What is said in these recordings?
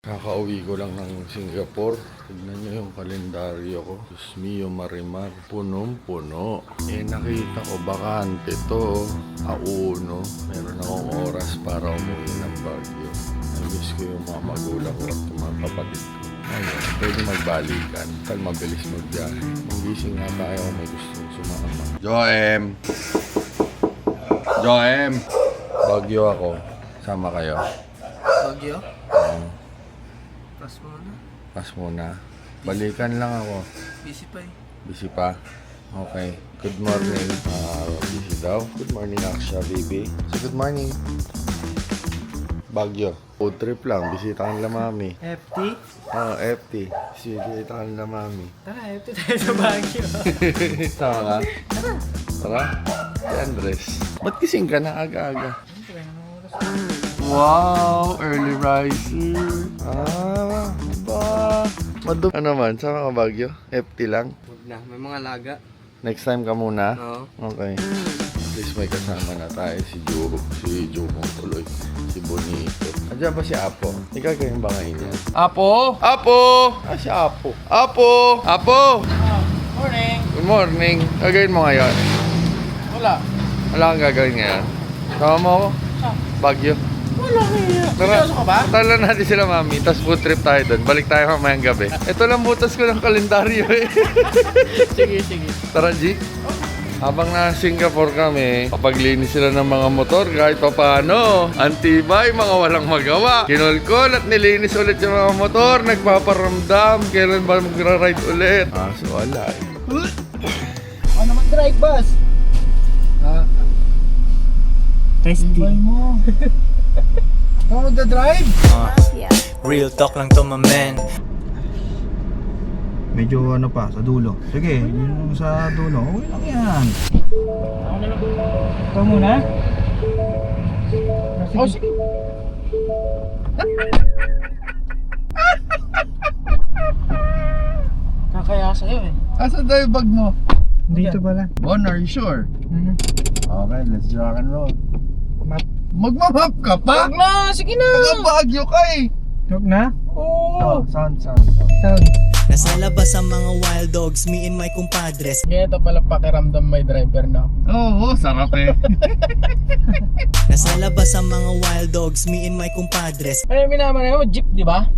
Kakauwi ko lang ng Singapore. Tignan nyo yung kalendaryo ko. Diyos mio marimar. Punong-puno. Eh nakita ko bakante to. Auno. Meron akong oras para umuwi ng Baguio. Namiss ko yung mga magulang ko at mga kapatid ko. Ayun, pwede magbalikan. Tal mabilis magbiyahe. Magising nga tayo kung may gustong sumama. Joem! Joem! Baguio ako. Sama kayo. Bagyo? Um, Plus mo na. Pas muna. Balikan lang ako. Busy pa eh. Busy pa? Okay. Good morning. Ah, busy daw. Good morning, Aksha, baby. So, good morning. Bagyo. Food trip lang. Bisita ka nila mami. FT? Oh, FT. Bisita ka nila mami. Tara, FT tayo sa Baguio. Tama ka? Tara. Tara. Si Andres. Ba't gising ka na aga-aga? Wow! Early riser. Ah? Madum... Ano man? Sama ka Bagyo? FT lang? Huwag na, may mga laga. Next time ka muna? Oo. Okay. At least may kasama na tayo. Si Joe. Si Joe kong tuloy. Si Bonito. Andiyan ba si Apo? Ikaw kayo ba ngayon yan? Apo! Apo! Ah, si Apo. Apo! Apo! Morning! Good morning. Gagawin mo ngayon? Wala. Wala kang gagawin ngayon? Sama mo ako? Bagyo. Tara. Tala natin sila mami. Tapos food trip tayo doon. Balik tayo mamayang gabi. Ito lang butas ko ng kalendaryo eh. sige, sige. Tara, G. Habang na Singapore kami, papaglinis sila ng mga motor kahit pa paano. Antibay, mga walang magawa. Kinulkol at nilinis ulit yung mga motor. Nagpaparamdam. Kailan ba magra-ride ulit? Ah, so wala eh. Ano mag-drive, boss? Ha? Testy. mo. Ako magdadrive? Real talk lang to my man Medyo ano pa, sa dulo. Sige, yung sa dulo, okay lang yan. Ikaw muna? Oh, sige. Kakaya sa'yo eh. Asan daw yung bag mo? Dito pala. Bon, are you sure? Mhm. Okay, let's rock and roll. Map. Magmamap ka pa? Wag na, sige na. Nagabagyo ka eh. Huwag na? Oh, Oo. sound, sound, sound. Sound. Nasa labas ang mga wild dogs Me and my compadres Ganito pala pakiramdam may driver na. Oo, oh, sarap eh. Nasa labas ang mga wild dogs Me and my compadres Ano yung minaman mo? Jeep, di ba?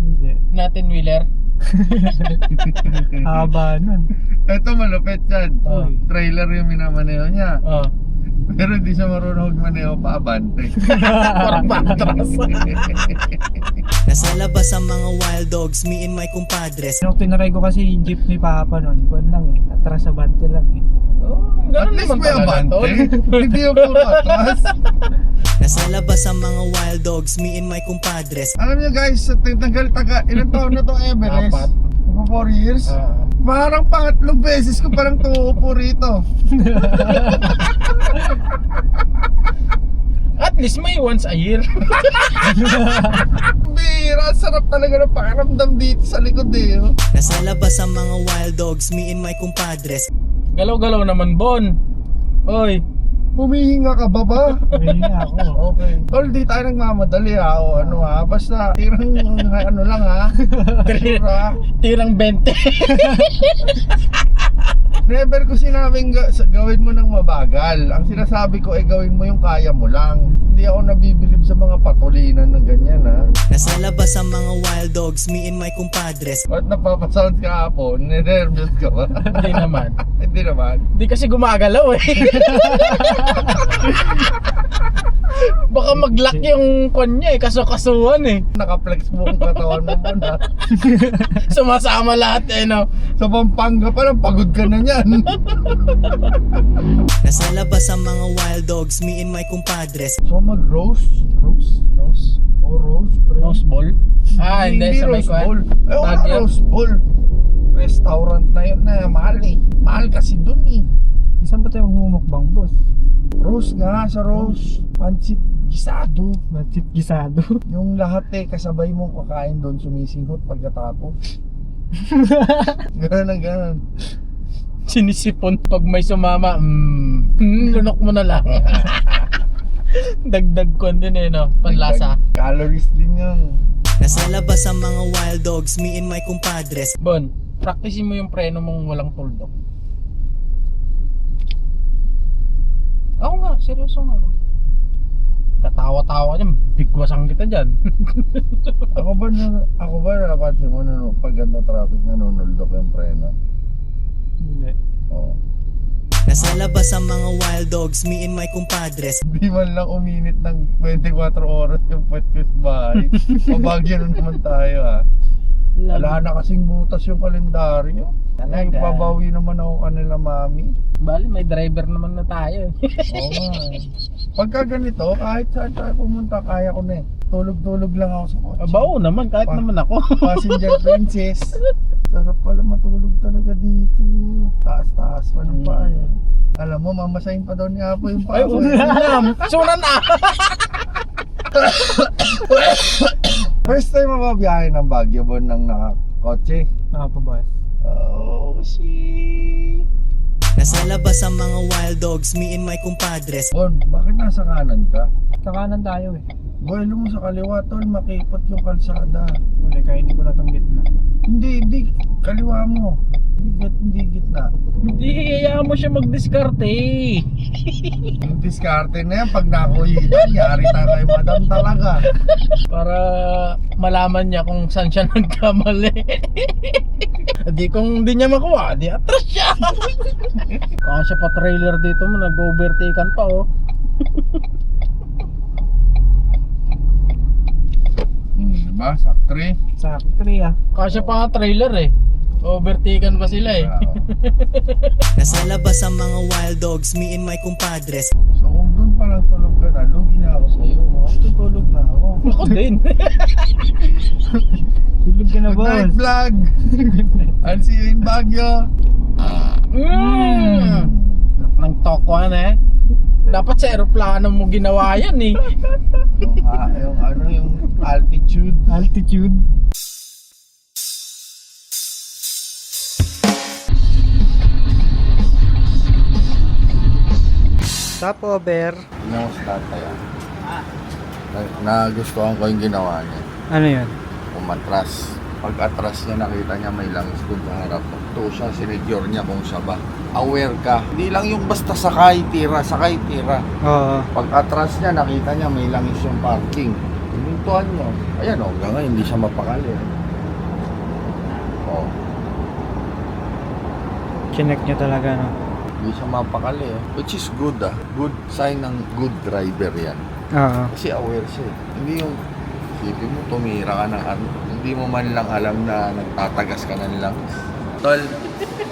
Hindi. Natin wheeler. Haba nun. Ito malupit yan. Oh. Trailer yung minamaneo niya. Oh. Pero hindi siya marunong magmaneo pa abante. Parang patras. Nasa labas ang mga wild dogs Me and my compadres Nung tinaray ko kasi yung jeep ni Papa nun, kuwan lang eh. Atras sa bante lang eh. oh, At ganun least may abante. hindi yung puro atras. Nasa labas ang mga wild dogs Me and my compadres Alam niyo guys, sa tanggal taga, ilang taon na tong Everest? Apat. Magpa 4 years? Ah. Parang pangatlong beses ko parang tuupo rito. At least may once a year. Bira, sarap talaga ng pakiramdam dito sa likod eh. oh. Nasa labas ang mga wild dogs Me and my compadres Galaw-galaw naman, Bon. Oy. Humihinga ka ba ba? Na ako. Okay. Tol, di tayo nagmamadali ha o ano ha. Basta tirang ano lang ha. Ha. Tirang 20. Never ko sinabing ga- sa- gawin mo ng mabagal. Ang sinasabi ko ay gawin mo yung kaya mo lang. Hindi ako nabibilib sa mga patulinan ng ganyan ha. Nasa labas ang mga wild dogs Me and my compadres Ba't napapasound ka po? Nervous ka ba? Hindi naman. Hindi naman. Hindi kasi gumagalaw eh. Baka mag-lock yung kwan niya eh, kaso-kasuhan eh. Nakaplex mo ang katawan mo po na. Sumasama lahat eh, no? Sa Pampanga pa lang, pagod ka na niyan. Nasa labas ang mga wild dogs Me and my compadres So mag-roast? Roast? Roast? O roast? pre? Rose Bowl? Ah, hindi. Sa may roast kwan. Eh, wala roast bowl. Restaurant na yun na mahal eh. Mahal kasi dun eh. Saan pa tayo magmumukbang, boss? Roast nga sa roast. Pancit gisado. Matip gisado. Yung lahat eh, kasabay mong kakain doon, sumisinghot pagkatapos. Ganun ang ganun. Sinisipon pag may sumama. Mm, mm, lunok mo na lang. Dagdag ko din eh, no? Panlasa. Calories din yun. Nasa labas ang mga wild dogs, me and my compadres Bon, practicein mo yung preno mong walang tuldok. Ako nga, seryoso nga ako. Tatawa-tawa niyan, bigwasan kita dyan. Ako ba na, ako ba napansin mo na pag ganda traffic nanunuldok yung preno? Hindi. Oo. Nasa labas ang mga wild dogs, me and my compadres Di man lang uminit ng 24 oras yung puwet ko sa bahay. Pabagyo na naman tayo ah. Wala na kasing butas yung kalendaryo. Talaga. Ay, babawi naman ako kanila mami. Bali, may driver naman na tayo. Oo nga. eh. Pagka ganito, kahit saan tayo pumunta, kaya ko na eh. Tulog-tulog lang ako sa kotse. Aba, oo naman, kahit Pa- naman ako. Passenger princess. Sarap pala matulog talaga dito. Taas-taas pa ng paa yan. Alam mo, mamasahin pa daw ni Apo yung paa Ay, ko. una alam. Suna na. First time mo ba biyahe ng Baguio Bon ng nakakotse? Nakapabas. Oh, shit. Nasa labas ang mga wild dogs, me and my compadres Bon, bakit nasa kanan ka? Sa kanan tayo eh. Buwelo mo sa kaliwa, tol. Makipot yung kalsada. Uli, kainin ko na tong gitna. Hindi, hindi. Kaliwa mo. Hindi, git, hindi gitna. Hindi, hayaan mo siya mag-discarte. Yung diskarte na yan, pag nakuhitan, yari tayo kay madam talaga. Para malaman niya kung saan siya nagkamali. Di kung hindi niya makuha, di atras siya. Kasi pa trailer dito mo, nag-overtaken pa oh. Hmm, diba? Saktre. Sa factory ah. Kasi pa nga trailer eh. Overtaken pa sila eh. Nasa labas ang mga wild dogs, me and my compadres So kung doon pa lang tulog ka na, lugi na ako sa'yo. Ako tutulog na ako. Ako din. Tulog ka na Good night boss. vlog! I'll see you in Baguio! mm. Nang tokwan eh. Dapat sa aeroplano mo ginawa yan eh. Yung, ah, yung ano, yung altitude. Altitude. Stopover. Tingnan mo sa tatay ah. Na, nagustuhan ko yung ginawa niya. Ano yun? Umatras. Pag atras niya, nakita niya may langis doon sa harap. Ito siya, sinigure niya kung siya ba. Aware ka. Hindi lang yung basta sakay, tira, sakay, tira. Oo. Pag atras niya, nakita niya may langis yung parking. Pinintuan niyo. Ayan o, hanggang ngayon, hindi siya mapakali. Oh, Chinek niya talaga no? Hindi siya mapakali. eh. Which is good ah. Good sign ng good driver yan. Oo. Kasi aware siya eh. Hindi yung isipin mo, tumira ka ng ano. Hindi mo man lang alam na nagtatagas ka ng langis. Tol,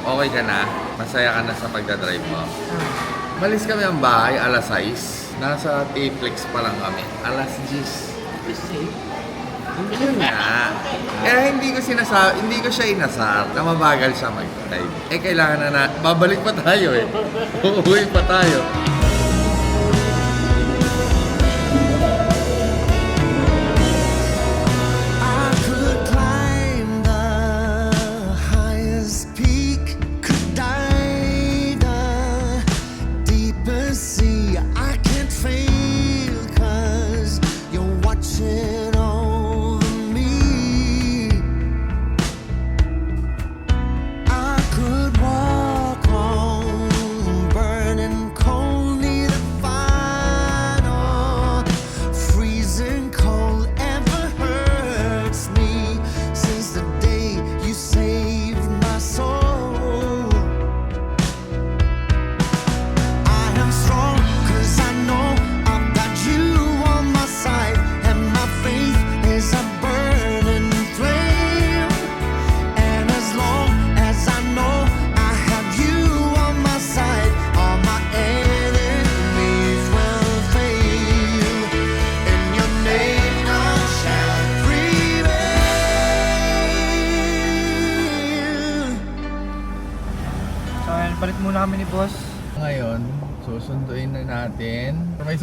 okay ka na? Masaya ka na sa pagdadrive mo? Malis kami ang bahay, alas 6. Nasa T-Flex pa lang kami. Alas 10. Yun nga. Kaya hindi ko sinasa hindi ko siya inasar na mabagal siya mag-drive. Eh kailangan na na, babalik pa tayo eh. Uuwi pa tayo.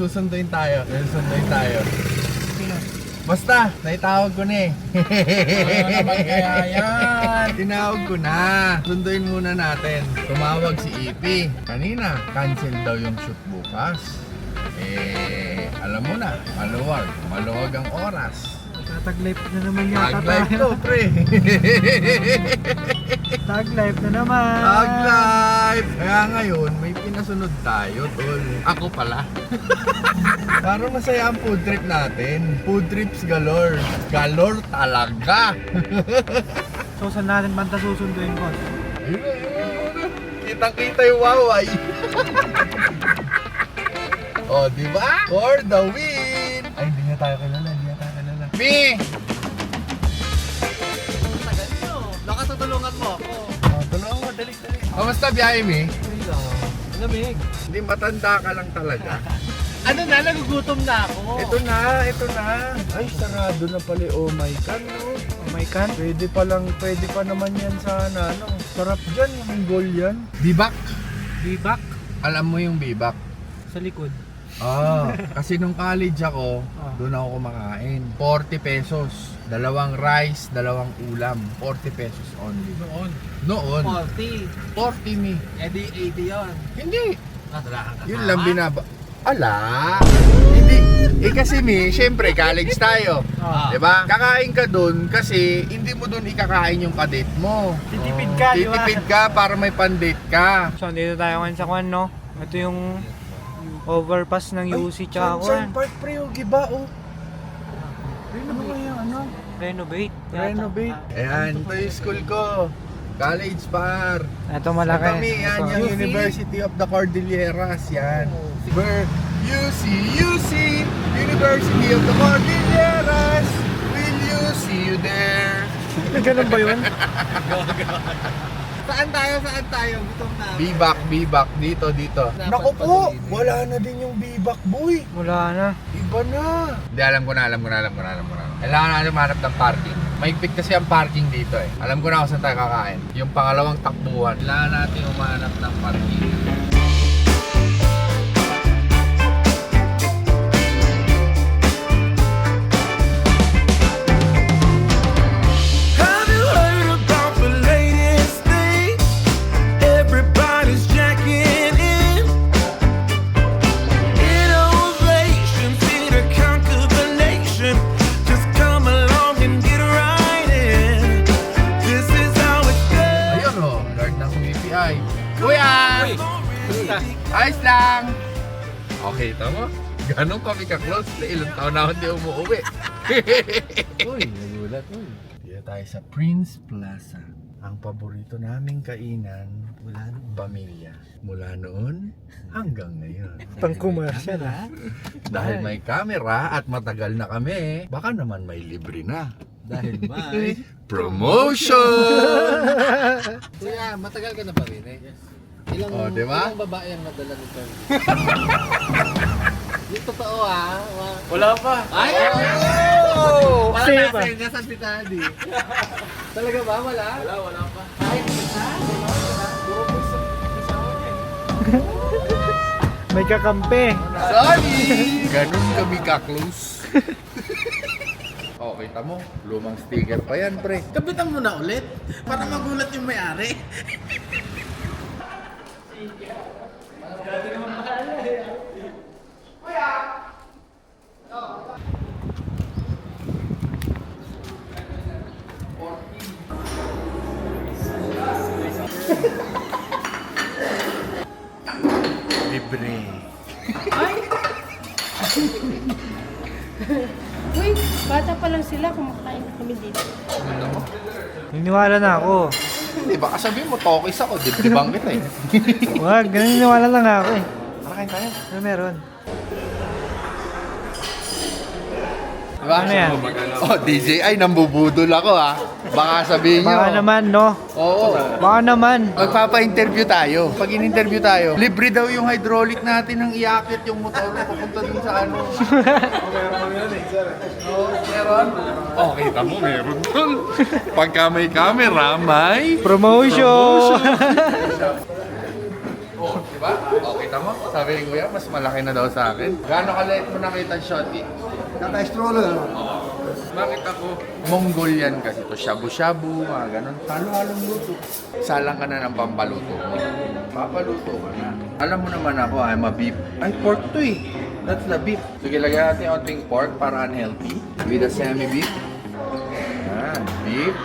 Susunduin tayo. Susunduin tayo. Basta, naitawag ko na eh. Ano naman kaya yan? Tinawag ko na. Sunduin muna natin. Tumawag si EP. Kanina, cancel daw yung shoot bukas. Eh, alam mo na, maluwag. Maluwag ang oras. Tag life na naman yata Tag life tayo. to, pre. Tag life na naman. Tag life. Kaya ngayon, may pinasunod tayo, tol. Ako pala. Parang masaya ang food trip natin. Food trips galore. Galore talaga. So saan natin banta susunduin, boss? Ayun ayun. Kitang-kita yung waway. oh, di ba? For the win! Ay, hindi na tayo kilala, hindi na tayo kilala. Mi! Nakatutulungan mo ako. Tulungan mo, dali, dali. Kamusta biyahe, Mi? Lamig. Hindi matanda ka lang talaga. Ano na, nagugutom na ako. Ito na, ito na. Ay, sarado na pala yung oh my God, no? Oh my God. Pwede pa lang, pwede pa naman yan sana, ano? Sarap dyan, yung goal yan. Bibak. Bibak Alam mo yung bibak? sa likod. Ah, kasi nung college ako, Ah. doon ako kumakain. 40 pesos. Dalawang rice, dalawang ulam. 40 pesos only. Noon. Noon. 40. 40 mi. Eh di 80 yun. Hindi. Nadala ka Yun lang binaba. Ala. Hindi. Eh kasi mi, syempre college tayo. Ah. 'Di ba? Kakain ka doon kasi hindi mo doon ikakain yung kadate mo. Titipid ka, di ba? Titipid ka para may pandate ka. So, dito tayo ngayon sa Kwan, no? Ito yung overpass ng UC tsaka Sunshine Kwan. Park pre, yung giba oh. Ano ba yung ano? Renovate. yata. Renovate. Ayan, ito yung school ko. College par. Ito malaki. Kami, yan Ito. yung University of the Cordilleras, yan. Where UC, UC, University of the Cordilleras. Will you see you there? Ganun ba yun? Saan tayo? Saan tayo? Gutom na. Bibak, bibak, dito, dito. Naku po, wala na din yung bibak, boy. Wala na. Iba na. Hindi, alam ko na, alam ko na, alam ko na, alam ko na. Kailangan natin manap ng parking. Maigpit kasi ang parking dito eh. Alam ko na kung saan tayo kakain. Yung pangalawang takbuhan. Kailangan natin umanap ng parking. Okay, tama. Ganon kami ka-close na ilang taon na ako hindi umuwi. Uy, nagulat uy. Dito tayo sa Prince Plaza. Ang paborito naming kainan mula ng pamilya. Mula noon hanggang ngayon. Pang commercial, ha? Dahil may camera at matagal na kami, baka naman may libre na. Dahil may... Promotion! Kuya, matagal ka na ba rin eh? Ilang, Oh, di ba? ilang babae ang nadala nito? Yung totoo ah. Wa- Wala pa. Ay! Oh! Parang Sa'yo nasa ba? inyo sa si Daddy. Talaga ba? Wala? Wala, wala pa. Ay, isa? May kakampi. Sorry! Ganun kami ka-close. oh, kita mo, lumang sticker pa yan, pre. Kapitan mo na ulit para magulat yung may-ari. Libre. Uy, bata pa lang sila, kumakain na kami dito. Niniwala na ako. Baka sabihin mo, tokis ako, dibdibang kita eh. Wag, ganun niniwala lang ako eh. Marakain tayo. Ano meron? Diba? Ano yan? Oh, DJI, nambubudol ako ha. Baka sabihin nyo. Baka naman, no? Oo. Baka naman. Magpapa-interview tayo. Pag in-interview tayo, libre daw yung hydraulic natin ng iakit yung motor na papunta dun sa ano. Oo, meron. Oh, kita mo, meron dun. Pagka may camera, may... Promotion! Oh, diba? Oh, kita mo? Sabi ni Kuya, mas malaki na daw sa akin. Gano'ng kaliit mo nakita shotty? Kaka-stroller. Bakit ako? Mongolian kasi to. Shabu-shabu, mga ganun. Halo-halong luto. Salang ka na ng pampaluto mo. Papaluto ka na. Alam mo naman ako, I'm a beef. Ay, pork to eh. That's the beef. Sige, lagyan natin yung onting pork para unhealthy. With a semi-beef. canned beef.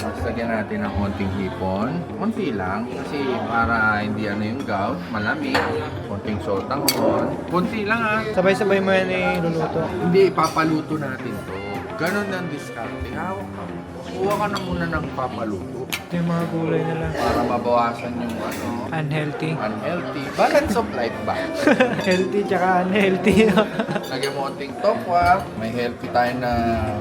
Tapos lagyan natin ng konting hipon. Konti lang kasi para hindi ano yung gout, malamig. Konting sotanghon. Konti lang ah. Sabay-sabay mo yan eh, luluto. Hindi, ipapaluto natin to. Ganon ang diskarte. Hawak ka. Kuha ka na muna ng papaluto Ito yung mga gulay nila. para mabawasan yung ano, Unhealthy. unhealthy. Balance of life ba? Healthy tsaka unhealthy. Lagyan mo konting tokwa. May healthy tayo na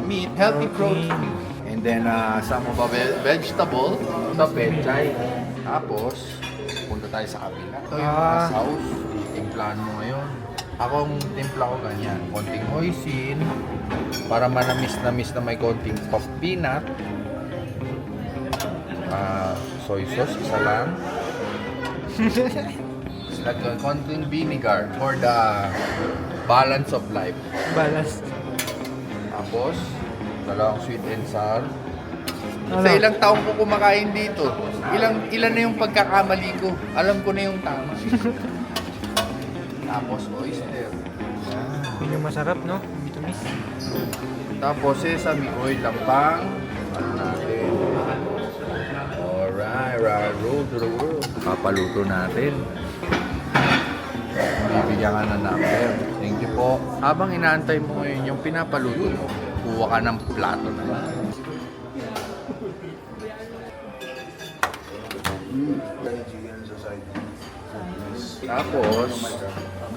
meat, healthy protein. And then uh, some of a ve- vegetable, sa pechay. Tapos, punta tayo sa kabila. Ito yung mga Ah. sauce. Timplahan mo ngayon. Akong timpla ko ganyan. Konting hoisin. Para manamis-namis na may konting puff peanut. Ah, soy sauce, isa lang. Tapos lagyan konting vinegar for the balance of life. Balance. Tapos, dalawang sweet and sour. Ano? Sa ilang taong ko kumakain dito, ilang ilan na yung pagkakamali ko. Alam ko na yung tama. Tapos, oyster. Yun yung masarap, no? Vitamis. Tapos, sesame oil lang pang ano natin. Alright, right, roll to the world. Papaluto natin. Bibigyan ka ng number. Thank you po. Habang inaantay mo ngayon yung pinapaluto mo, kuha ka ng plato na. Tapos,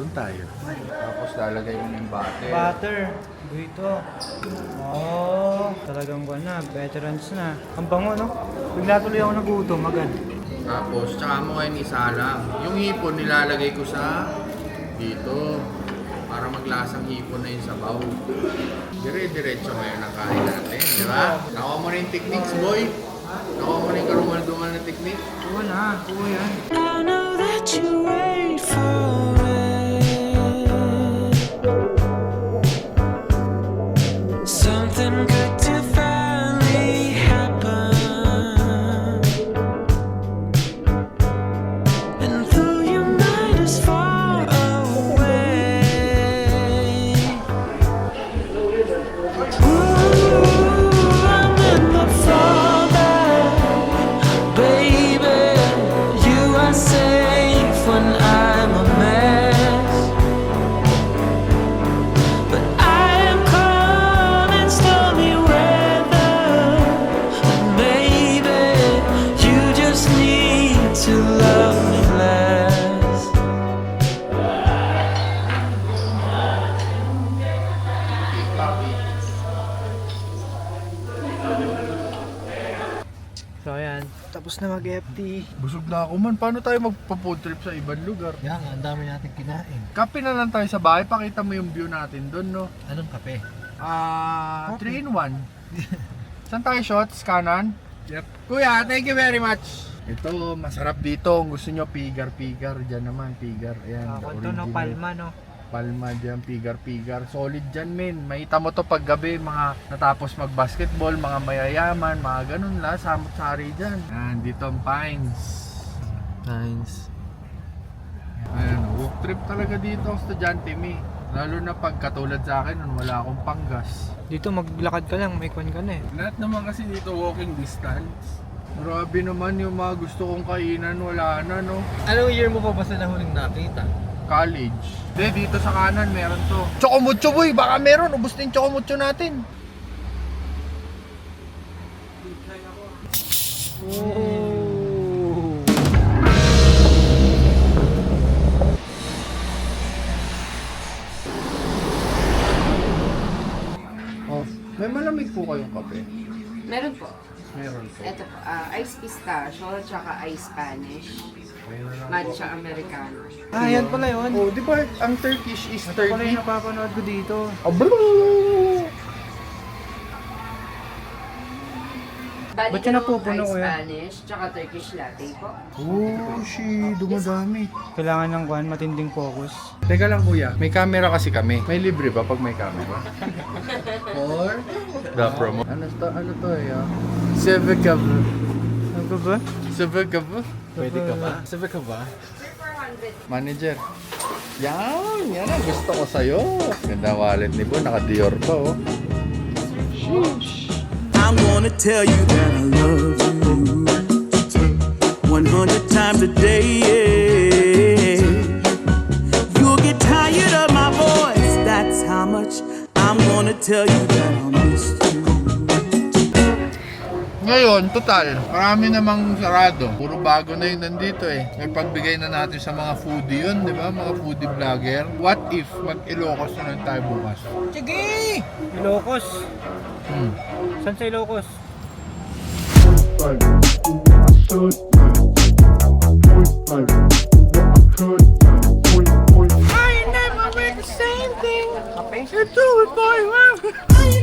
doon tayo. Tapos lalagay mo yung butter. Butter. Dito. Oh, talagang buwan na. Veterans na. Ang bango, no? Bigla tuloy ako nagutom agad. Tapos, tsaka mo ngayon isalang. Yung hipon nilalagay ko sa dito para maglasang hipon na yung sabaw. Dire-diretso ngayon ang kain natin, di ba? Nakuha mo na yung techniques, boy. Nakuha mo na yung karumal-dumal na technique. Kuha na. Kuha yan. I know that you wait for na mag-FT. Busog na ako man. Paano tayo magpa-food trip sa ibang lugar? Yan, ang dami natin kinain. Kape na lang tayo sa bahay. Pakita mo yung view natin doon, no? Anong kape? Ah, 3 in 1. Saan tayo shots? Kanan? Yep. Kuya, thank you very much. Ito, masarap dito. Kung gusto nyo, pigar-pigar. Diyan naman, pigar. Ayan, Ako the to, no? original. Palma, no? Palma dyan, pigar-pigar. Solid dyan, men. Makita mo to pag gabi, mga natapos mag-basketball, mga mayayaman, mga ganun la, samot-sari dyan. Yan, dito ang Pines. Nice. Ayan, walk trip talaga dito ang estudyante me. Lalo na pag katulad sa akin, wala akong panggas. Dito maglakad ka lang, may kwan ka na eh. Lahat naman kasi dito walking distance. Grabe naman yung mga gusto kong kainan, wala na no. Anong year mo pa ba sa nahuling nakita? College. Hindi, dito sa kanan meron to. Chocomucho boy, baka meron. Ubus na yung chocomucho natin. Oh. Oh, may malamig po kayong kape. Meron po. Meron po. Ito po, ah, ice pistachio, tsaka ice Spanish, matcha americano. Ah, yan pala yun. Oh, di ba ang Turkish is Ito pala 30? yung napapanood ko dito. Bali Ba't dalawang napupuno, kuya? Spanish, tsaka Turkish latte po. Oh, shit, dumadami. Kailangan ng kwan, matinding focus. Teka lang kuya, may camera kasi kami. May libre ba pag may camera? Or? The promo. Ano to, ano to eh? ah? Civica. Ano ba? Civica. Pwede ka ba? Sabi ka ba? Manager. Yan, yan ang gusto ko sa'yo. Ganda wallet ni Bo, naka Dior pa oh. Sheesh. I'm gonna tell you that I love you 100 times a day. yeah. You'll get tired of my voice. That's how much I'm gonna tell you that Ngayon, total, marami namang sarado. Puro bago na yun nandito eh. May pagbigay na natin sa mga foodie yun, di ba? Mga foodie vlogger. What if mag-Ilocos na lang tayo bukas? Ilocos. Saan sa Ilocos? I never make the same thing. I do it you.